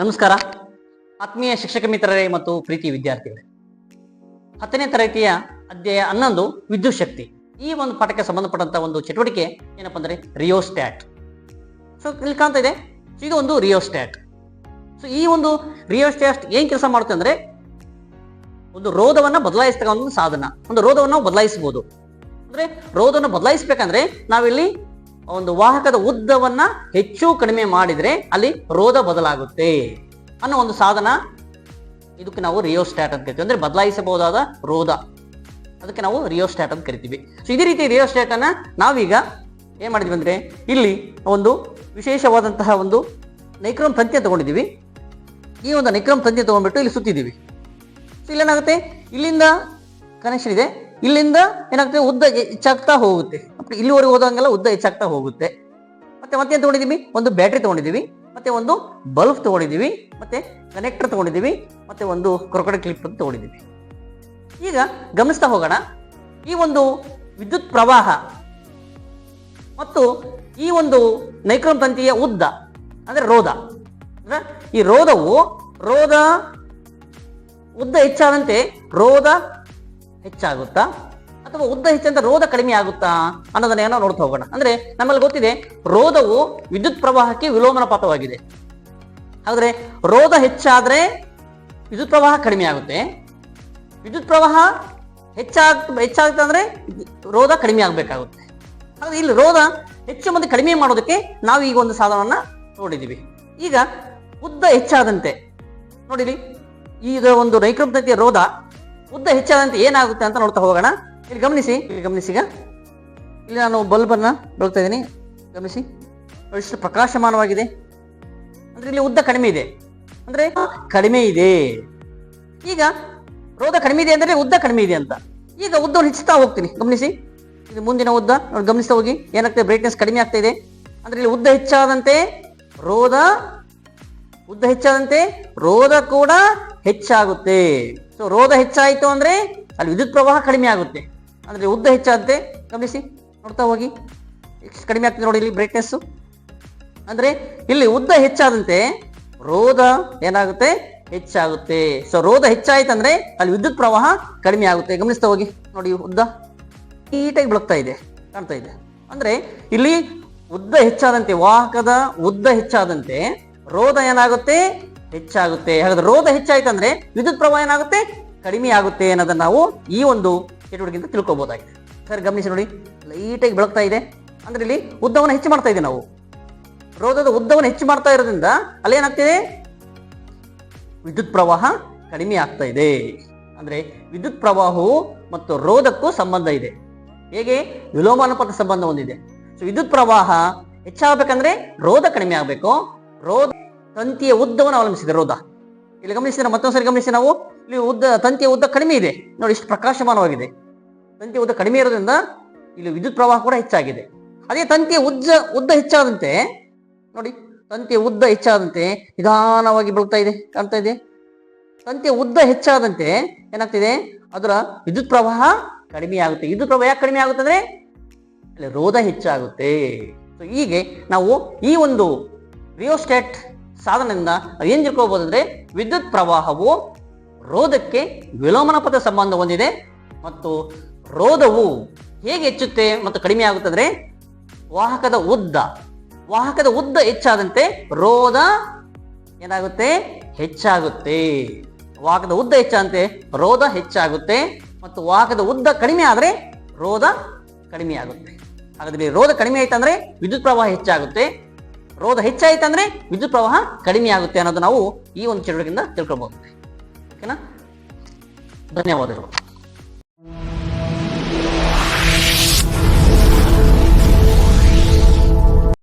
ನಮಸ್ಕಾರ. ಆತ್ಮೀಯ ಶಿಕ್ಷಕ ಮಿತ್ರರೇ ಮತ್ತು ಪ್ರೀತಿ ವಿದ್ಯಾರ್ಥಿಗಳೇ. ಹತ್ತನೇ ತರಗತಿಯ ಅಧ್ಯಾಯ ಹನ್ನೊಂದು, ವಿದ್ಯುತ್ ಶಕ್ತಿ. ಈ ಒಂದು ಪಾಠಕ್ಕೆ ಸಂಬಂಧಪಟ್ಟಂತ ಒಂದು ಚಟುವಟಿಕೆ ಏನಪ್ಪಾ ಅಂದ್ರೆ ರಿಯೋಸ್ಟ್ಯಾಟ್. ಸೊ ಇಲ್ಲಿ ಕಾಣ್ತಾ ಇದೆ. ಇದು ಒಂದು ರಿಯೋಸ್ಟ್ಯಾಟ್. ಸೊ ಈ ಒಂದು ರಿಯೋಸ್ಟ್ಯಾಟ್ ಏನ್ ಕೆಲಸ ಮಾಡುತ್ತೆ ಅಂದ್ರೆ ಒಂದು ರೋಧವನ್ನ ಬದಲಾಯಿಸ್ತಕ್ಕ ಒಂದು ಸಾಧನ. ಒಂದು ರೋಧವನ್ನು ಬದಲಾಯಿಸಬಹುದು. ಅಂದ್ರೆ ರೋಧವನ್ನು ಬದಲಾಯಿಸಬೇಕಂದ್ರೆ ನಾವಿಲ್ಲಿ ಒಂದು ವಾಹಕದ ಉದ್ದವನ್ನ ಹೆಚ್ಚು ಕಡಿಮೆ ಮಾಡಿದ್ರೆ ಅಲ್ಲಿ ರೋಧ ಬದಲಾಗುತ್ತೆ ಅನ್ನೋ ಒಂದು ಸಾಧನ. ಇದಕ್ಕೆ ನಾವು ರಿಯೋಸ್ಟ್ಯಾಟ್ ಅಂತ ಕರಿತೀವಿ. ಅಂದ್ರೆ ಬದಲಾಯಿಸಬಹುದಾದ ರೋಧ ಅದಕ್ಕೆ ನಾವು ರಿಯೋಸ್ಟ್ಯಾಟ್ ಅಂತ ಕರಿತೀವಿ. ಸೊ ಇದೇ ರೀತಿ ರಿಯೋಸ್ಟ್ಯಾಟ್ ಅನ್ನ ನಾವೀಗ ಏನ್ ಮಾಡಿದ್ವಿ ಅಂದ್ರೆ ಇಲ್ಲಿ ಒಂದು ವಿಶೇಷವಾದಂತಹ ಒಂದು ನೈಕ್ರಮ್ ತಂತಿಯನ್ನು ತಗೊಂಡಿದ್ದೀವಿ. ಈ ಒಂದು ನೈಕ್ರೋಮ್ ತಂತಿ ತಗೊಂಡ್ಬಿಟ್ಟು ಇಲ್ಲಿ ಸುತ್ತಿದ್ದೀವಿ. ಸೊ ಇಲ್ಲೇನಾಗುತ್ತೆ? ಇಲ್ಲಿಂದ ಕನೆಕ್ಷನ್ ಇದೆ. ಇಲ್ಲಿಂದ ಏನಾಗ್ತದೆ, ಉದ್ದ ಹೆಚ್ಚಾಗ್ತಾ ಹೋಗುತ್ತೆ. ಇಲ್ಲಿವರೆಗೆ ಹೋದಂಗೆಲ್ಲ ಉದ್ದ ಹೆಚ್ಚಾಗ್ತಾ ಹೋಗುತ್ತೆ. ಮತ್ತೆ ಮತ್ತೆ ಏನ್ ತಗೊಂಡಿದೀವಿ ಒಂದು ಬ್ಯಾಟ್ರಿ ತಗೊಂಡಿದೀವಿ ಮತ್ತೆ ಒಂದು ಬಲ್ಬ್ ತಗೊಂಡಿದೀವಿ ಮತ್ತೆ ಕನೆಕ್ಟರ್ ತಗೊಂಡಿದೀವಿ ಮತ್ತೆ ಒಂದು ಕ್ರೊಕಡ ಕ್ಲಿಪ್ ಅಂತ ತಗೊಂಡಿದೀವಿ ಈಗ ಗಮನಿಸ್ತಾ ಹೋಗೋಣ. ಈ ಒಂದು ವಿದ್ಯುತ್ ಪ್ರವಾಹ ಮತ್ತು ಈ ಒಂದು ನೈಕ್ರೋಮ್ ತಂತಿಯ ಉದ್ದ, ಅಂದ್ರೆ ಅಂದ್ರೆ ಈ ರೋಧವು, ರೋಧ ಉದ್ದ ಹೆಚ್ಚಾದಂತೆ ರೋಧ ಹೆಚ್ಚಾಗುತ್ತಾ? ಅಥವಾ ಉದ್ದ ಹೆಚ್ಚಂತ ರೋಧ ಕಡಿಮೆ ಆಗುತ್ತಾ? ಅನ್ನೋದನ್ನ ಏನೋ ನೋಡ್ತಾ ಹೋಗೋಣ. ಅಂದ್ರೆ ನಮ್ಮಲ್ಲಿ ಗೊತ್ತಿದೆ, ರೋಧವು ವಿದ್ಯುತ್ ಪ್ರವಾಹಕ್ಕೆ ವಿಲೋಮನಪಾತವಾಗಿದೆ ಆದರೆ ರೋಧ ಹೆಚ್ಚಾದ್ರೆ ವಿದ್ಯುತ್ ಪ್ರವಾಹ ಕಡಿಮೆ ಆಗುತ್ತೆ. ವಿದ್ಯುತ್ ಪ್ರವಾಹ ಹೆಚ್ಚಾಗ್, ಹೆಚ್ಚಾಗುತ್ತೆ ಅಂದ್ರೆ ರೋಧ ಕಡಿಮೆ ಆಗಬೇಕಾಗುತ್ತೆ. ಹಾಗೆ ಇಲ್ಲಿ ರೋಧ ಹೆಚ್ಚು ಮಂದಿ ಕಡಿಮೆ ಮಾಡೋದಕ್ಕೆ ನಾವು ಈಗ ಒಂದು ಸಾಧನವನ್ನ ನೋಡಿದ್ದೀವಿ ಈಗ ಉದ್ದ ಹೆಚ್ಚಾದಂತೆ ನೋಡಿರಿ ಈಗ ಒಂದು ನೈಕ್ರೋಮ್ ತಂತಿಯ ರೋಧ ಉದ್ದ ಹೆಚ್ಚಾದಂತೆ ಏನಾಗುತ್ತೆ ಅಂತ ನೋಡ್ತಾ ಹೋಗೋಣ. ಇಲ್ಲಿ ಗಮನಿಸಿ ಇಲ್ಲಿ ಗಮನಿಸಿ ಈಗ. ಇಲ್ಲಿ ನಾನು ಬಲ್ಬನ್ನು ಬೆಳಗ್ತಾ ಇದ್ದೀನಿ. ಗಮನಿಸಿ. ಎಷ್ಟು ಪ್ರಕಾಶಮಾನವಾಗಿದೆ. ಅಂದ್ರೆ ಇಲ್ಲಿ ಉದ್ದ ಕಡಿಮೆ ಇದೆ. ಅಂದ್ರೆ ಕಡಿಮೆ ಇದೆ. ಈಗ ರೋಧ ಕಡಿಮೆ ಇದೆ ಅಂದ್ರೆ ಉದ್ದ ಕಡಿಮೆ ಇದೆ ಅಂತ. ಈಗ ಉದ್ದವನ್ನು ಹೆಚ್ಚುತ್ತಾ ಹೋಗ್ತೀನಿ. ಗಮನಿಸಿ. ಇದು ಮುಂದಿನ ಉದ್ದ. ನೋಡಿ, ಗಮನಿಸ್ತಾ ಹೋಗಿ. ಏನಾಗ್ತದೆ? ಬ್ರೈಟ್ನೆಸ್ ಕಡಿಮೆ ಆಗ್ತಾ ಇದೆ. ಅಂದ್ರೆ ಇಲ್ಲಿ ಉದ್ದ ಹೆಚ್ಚಾದಂತೆ ರೋಧ ಉದ್ದ ಹೆಚ್ಚಾದಂತೆ ರೋಧ ಕೂಡ ಹೆಚ್ಚಾಗುತ್ತೆ. ಸೊ ರೋಧ ಹೆಚ್ಚಾಯಿತು ಅಂದ್ರೆ ಅಲ್ಲಿ ವಿದ್ಯುತ್ ಪ್ರವಾಹ ಕಡಿಮೆ ಆಗುತ್ತೆ. ಅಂದ್ರೆ ಉದ್ದ ಹೆಚ್ಚಾದಂತೆ, ಗಮನಿಸಿ, ನೋಡ್ತಾ ಹೋಗಿ. ಕಡಿಮೆ ಆಗ್ತದೆ ನೋಡಿ ಇಲ್ಲಿ ಬ್ರೈಟ್ನೆಸ್ ಅಂದ್ರೆ ಇಲ್ಲಿ ಉದ್ದ ಹೆಚ್ಚಾದಂತೆ ರೋಧ ಏನಾಗುತ್ತೆ? ಹೆಚ್ಚಾಗುತ್ತೆ. ಸೊ ರೋಧ ಹೆಚ್ಚಾಯ್ತಂದ್ರೆ ಅಲ್ಲಿ ವಿದ್ಯುತ್ ಪ್ರವಾಹ ಕಡಿಮೆ ಆಗುತ್ತೆ. ಗಮನಿಸ್ತಾ ಹೋಗಿ. ನೋಡಿ ಉದ್ದ. ನೀಟಾಗಿ ಬೆಳಗ್ತಾ ಇದೆ, ಕಾಣ್ತಾ ಇದೆ. ಅಂದ್ರೆ ಇಲ್ಲಿ ಉದ್ದ ಹೆಚ್ಚಾದಂತೆ, ವಾಹಕದ ಉದ್ದ ಹೆಚ್ಚಾದಂತೆ ರೋಧ ಏನಾಗುತ್ತೆ? ಹೆಚ್ಚಾಗುತ್ತೆ. ಹಾಗಾದ್ರೆ ರೋಧ ಹೆಚ್ಚಾಯ್ತಂದ್ರೆ ವಿದ್ಯುತ್ ಪ್ರವಾಹ ಏನಾಗುತ್ತೆ? ಕಡಿಮೆ ಆಗುತ್ತೆ ಅನ್ನೋದನ್ನ ನಾವು ಈ ಒಂದು ಚಟುವಟಿಕೆಯಿಂದ ತಿಳ್ಕೊಬಹುದಾಗಿದೆ ಸರ್, ಗಮನಿಸಿ ನೋಡಿ. ಲೈಟಾಗಿ ಬೆಳಗ್ತಾ ಇದೆ. ಅಂದ್ರೆ ಇಲ್ಲಿ ಉದ್ದವನ್ನು ಹೆಚ್ಚು ಮಾಡ್ತಾ ಇದೆ ನಾವು. ರೋಧದ ಉದ್ದವನ್ನು ಹೆಚ್ಚು ಮಾಡ್ತಾ ಇರೋದ್ರಿಂದ ಅಲ್ಲಿ ಏನಾಗ್ತಿದೆ? ವಿದ್ಯುತ್ ಪ್ರವಾಹ ಕಡಿಮೆ ಆಗ್ತಾ ಇದೆ. ಅಂದ್ರೆ ವಿದ್ಯುತ್ ಪ್ರವಾಹವು ಮತ್ತು ರೋಧಕ್ಕೂ ಸಂಬಂಧ ಇದೆ. ಹೇಗೆ? ವಿಲೋಮಾನುಪಾತ ಸಂಬಂಧ ಹೊಂದಿದೆ. ಸೊ ವಿದ್ಯುತ್ ಪ್ರವಾಹ ಹೆಚ್ಚಾಗಬೇಕಂದ್ರೆ ರೋಧ ಕಡಿಮೆ ಆಗಬೇಕು. ರೋಧ ತಂತಿಯ ಉದ್ದವನ್ನು ಅವಲಂಬಿಸಿದೆ ರೋಧ. ಇಲ್ಲಿ ಗಮನಿಸಿದ್ರೆ ಮತ್ತೊಂದ್ಸರಿ ಗಮನಿಸಿ ನಾವು ಇಲ್ಲಿ ಉದ್ದ, ತಂತಿಯ ಉದ್ದ ಕಡಿಮೆ ಇದೆ. ನೋಡಿ ಇಷ್ಟು ಪ್ರಕಾಶಮಾನವಾಗಿದೆ. ತಂತಿಯ ಉದ್ದ ಕಡಿಮೆ ಇರೋದ್ರಿಂದ ಇಲ್ಲಿ ವಿದ್ಯುತ್ ಪ್ರವಾಹ ಕೂಡ ಹೆಚ್ಚಾಗಿದೆ. ಅದೇ ತಂತಿಯ ಉದ್ದ ಉದ್ದ ಹೆಚ್ಚಾದಂತೆ, ನೋಡಿ, ತಂತಿಯ ಉದ್ದ ಹೆಚ್ಚಾದಂತೆ ನಿಧಾನವಾಗಿ ಬೆಳಗ್ತಾ ಇದೆ, ಕಾಣ್ತಾ ಇದೆ. ತಂತಿಯ ಉದ್ದ ಹೆಚ್ಚಾದಂತೆ ಏನಾಗ್ತಿದೆ? ಅದರ ವಿದ್ಯುತ್ ಪ್ರವಾಹ ಕಡಿಮೆ ಆಗುತ್ತೆ. ವಿದ್ಯುತ್ ಪ್ರವಾಹ ಯಾಕೆ ಕಡಿಮೆ ಆಗುತ್ತೆ ಅಂದ್ರೆ, ಅಲ್ಲಿ ರೋಧ ಹೆಚ್ಚಾಗುತ್ತೆ. ಸೊ ಹೀಗೆ ನಾವು ಈ ಒಂದು ರಿಯೋಸ್ಟೇಟ್ ಸಾಧನದಿಂದ ಏನ್ ತಿಳ್ಕೊಬಹುದು ಅಂದ್ರೆ ವಿದ್ಯುತ್ ಪ್ರವಾಹವು ರೋಧಕ್ಕೆ ವಿಲೋಮನಪಥ ಸಂಬಂಧ ಹೊಂದಿದೆ ಮತ್ತು ರೋಧವು ಹೇಗೆ ಹೆಚ್ಚುತ್ತೆ ಮತ್ತು ಕಡಿಮೆ ಆಗುತ್ತದೆ ವಾಹಕದ ಉದ್ದ ವಾಹಕದ ಉದ್ದ ಹೆಚ್ಚಾದಂತೆ ರೋಧ ಏನಾಗುತ್ತೆ? ಹೆಚ್ಚಾಗುತ್ತೆ. ವಾಹಕದ ಉದ್ದ ಹೆಚ್ಚಾದಂತೆ ರೋಧ ಹೆಚ್ಚಾಗುತ್ತೆ ಮತ್ತು ವಾಹಕದ ಉದ್ದ ಕಡಿಮೆ ಆದರೆ ರೋಧ ಕಡಿಮೆ ಆಗುತ್ತೆ. ಹಾಗಾದ್ರೆ ರೋಧ ಕಡಿಮೆ ಆಯ್ತಂದ್ರೆ ವಿದ್ಯುತ್ ಪ್ರವಾಹ ಹೆಚ್ಚಾಗುತ್ತೆ. ರೋಧ ಹೆಚ್ಚಾಯ್ತಂದ್ರೆ ವಿದ್ಯುತ್ ಪ್ರವಾಹ ಕಡಿಮೆ ಆಗುತ್ತೆ ಅನ್ನೋದು ನಾವು ಈ ಒಂದು ಚಟುವಟಿಕೆಯಿಂದ ತಿಳ್ಕೊಬಹುದು ಓಕೆನಾ? ಧನ್ಯವಾದಗಳು.